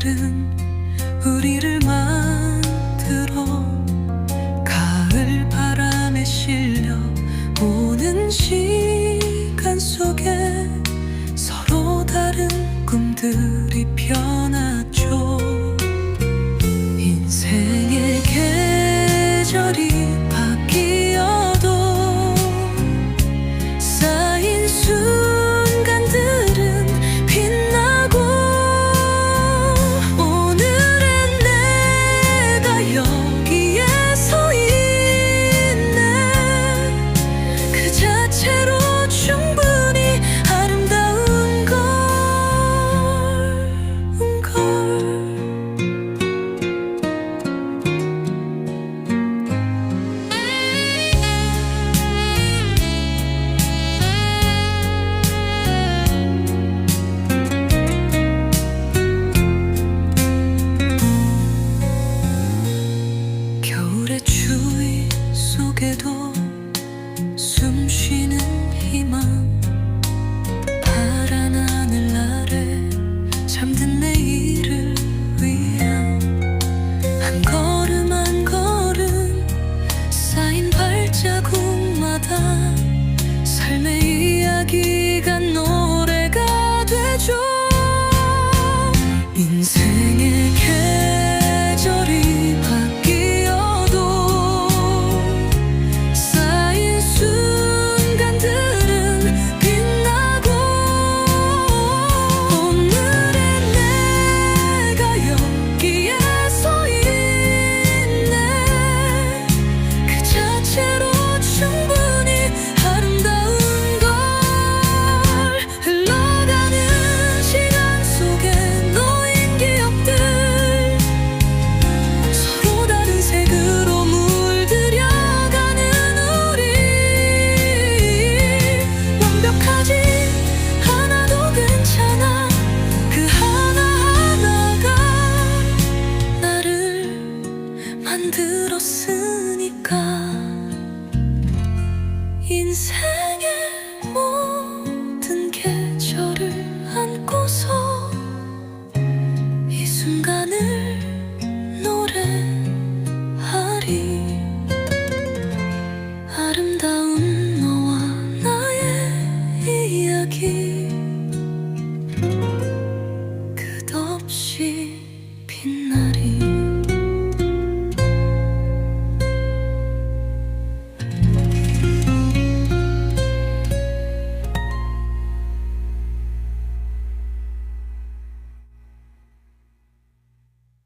그늘은 우리를 만들어 가을 바람에 실려 오는 시간 속에 서로 다른 꿈들이 펴 작게도 숨쉬는 희망. 없으니까 인생